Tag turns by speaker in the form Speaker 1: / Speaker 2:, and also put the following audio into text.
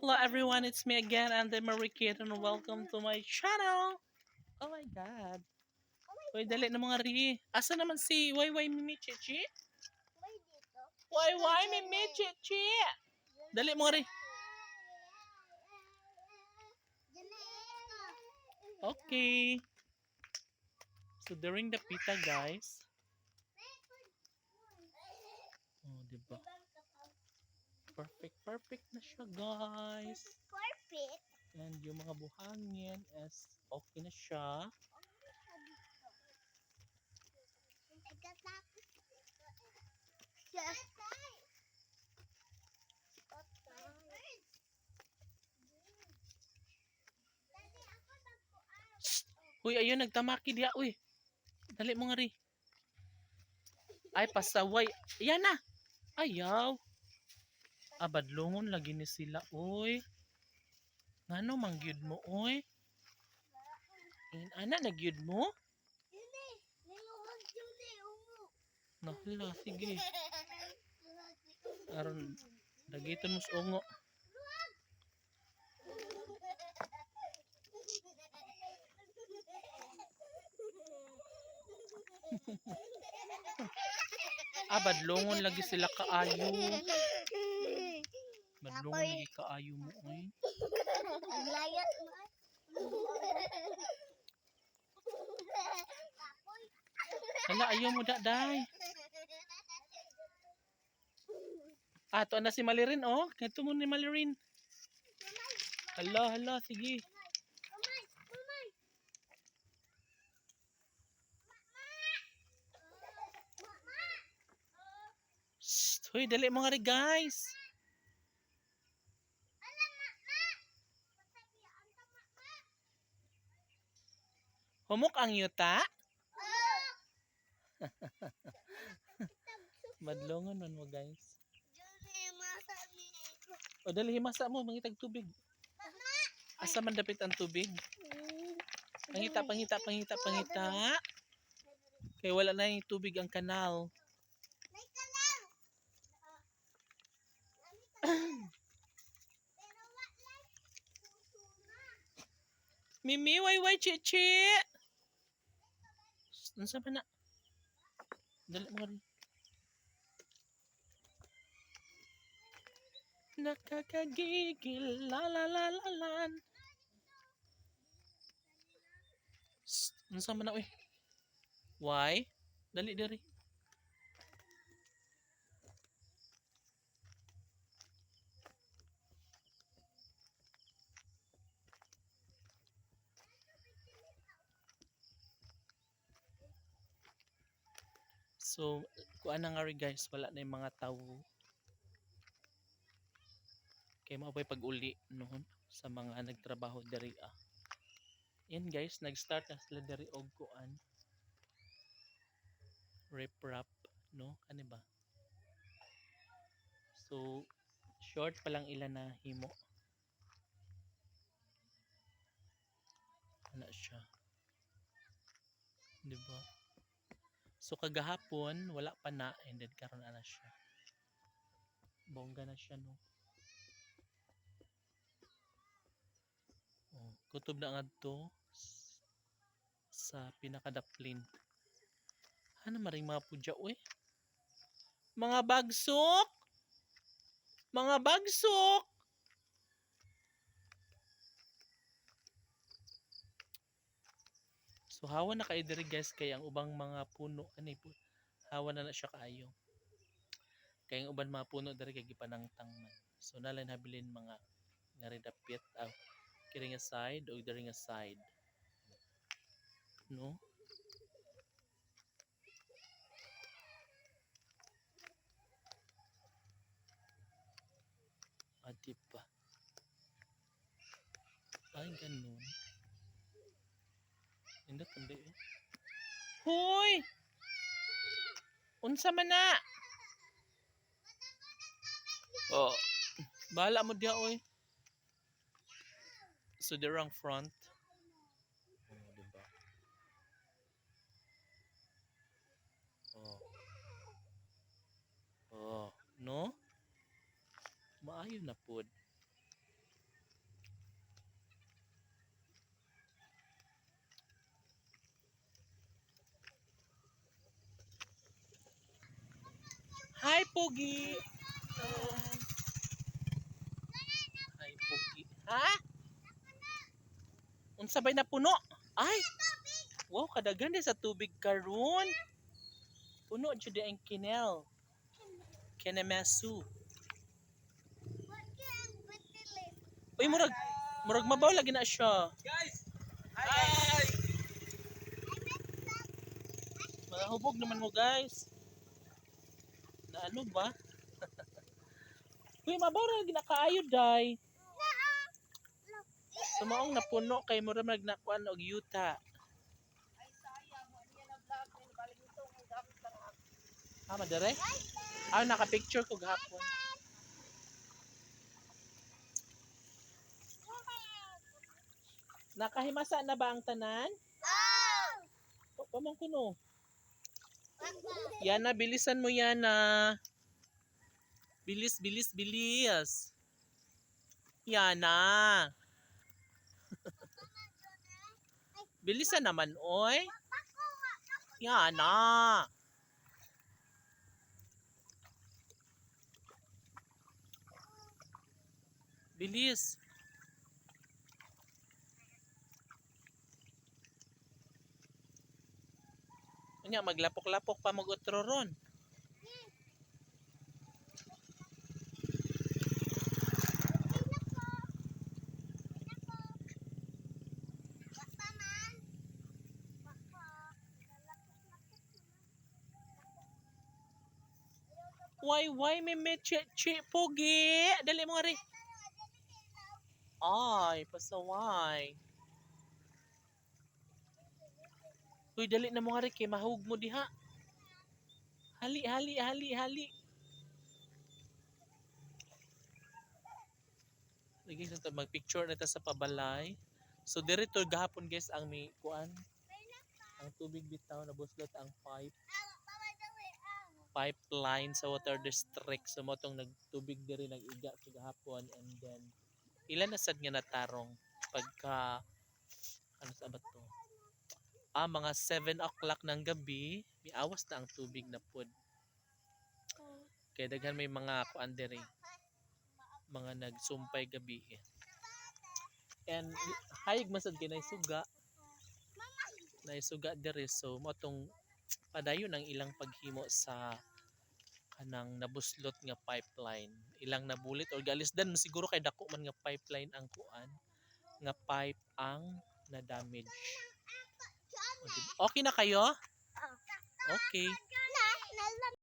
Speaker 1: Hello everyone, it's me again, Andy Marie Kid, and welcome to my channel. Oh my God. Uy, dali na mga ri. Asa naman si Wayway Mimi Chichi? Wayway Mimi Chichi! Dali mo ri. Okay. So during the pita guys. Oh, diba? Perfect, perfect na siya guys.
Speaker 2: Perfect.
Speaker 1: And yung mga buhangin is okay na siya.
Speaker 2: Nagpuan.
Speaker 1: Uy, ayun, nagtamaki diya, uy. Dali mo nga ri. Ay, pasaway. Ayan na. Ayaw. Abadlongon lagi ni sila, uy. Ngano mangyud mo, uy? In, ana, nagyud mo? Nahala, sige. Aron, dagiton mo sa ungo. Ah, badlongon lagi sila kaayo. Badlongon lagi kaayo mo.
Speaker 2: Ang layat mo.
Speaker 1: Hala, ayaw mo daday. Ah, to na si Malirin, oh. Ganito mo ni Malirin. Hala, hala, sige. Hoy, dali rin, guys. Humok ang yuta. Madlongon man mo, guys.
Speaker 2: Eh.
Speaker 1: O, dali, himasa mo, mangitag tubig. Asa man dapit ang tubig? Pangita, pangita, pangita, pangita. Kaya wala na yung tubig ang kanal. Mimi, way, way, chichi. Ano sa na? Dali mo rin. Nakakagigil, la la la la lan. Ano sa na, uy? Why? Dali, dali. So, kuan na nga rin guys, wala na yung mga tao. Kaya mo pag uli noon sa mga nagtrabaho dari ah. Yan guys, nag-start na sila dari og kuan. Rip rap, no? Ano ba? So, short pa lang ilan na himo. Ano siya? 'Di ba? So kagahapon wala pa na and then karon na siya. Bongga na siya no. Oh, kutob na ngadto s- sa pinakadaplin. Ano maring mga pudya oy? Mga bagsok! Mga bagsok! So hawa na kayo diri guys kay ang ubang mga puno ani po hawa na na siya kaayo. Kay ang uban mga puno diri kay gipanangtang man. So nalan habilin mga nga redapit aw kiri nga side o diri nga side. No? Adi pa. Ay, ganun. Hindi eh. Hoy! Unsa man na? Oh. Bahala mo diha oy. So the wrong front. Oh, diba? Oh. Oh, no? Maayo na pod. Pogi. Ay, Pogi. Ha? Unsa bay na puno? Ay. Wow, kadagan di sa tubig karon. Puno jud ang kinel. Kenemesu. Uy, murag murag mabaw lagi na siya.
Speaker 3: Guys! Hi guys!
Speaker 1: Mga hubog naman mo, guys. Na ano ba? Uy, mabaw na kaayo, day. Sumaong napuno kay og yuta.
Speaker 3: Mo niya na vlog, may nabalik ito ang gamit para
Speaker 1: Ah, madare? Ah, naka-picture ko gahapon. Nakahimasa na ba ang tanan?
Speaker 2: Oh!
Speaker 1: O, pamang kuno. Yana, bilisan mo Yana. Bilis, bilis, bilis. Yana. Bilisan naman, oy. Yana. Bilis. Kanya maglapok-lapok pa mag ron. Why, why, may che, che, pogi. Dali mo rin. Ay, pasaway. Uy, dali na mo nga rin kay mahug mo diha. Hali, hali, hali, hali. Lagi sa magpicture na ta sa pabalay. So dito gahapon guys ang may kuan. Ang tubig bitaw na buslot ang pipe pipeline sa water district so mo tong nagtubig diri nag-iga sa gahapon and then ilan na sad nga natarong pagka ano sa ba to ah mga 7 o'clock ng gabi may awas na ang tubig na pod kaya daghan may mga kuan diri mga nagsumpay gabi. And hayag masad kay naisuga. Naisuga diri so mo padayon ang ilang paghimo sa kanang nabuslot nga pipeline. Ilang nabulit or galisdan siguro kay dako man nga pipeline ang kuan nga pipe ang na damage Okay na kayo? Okay.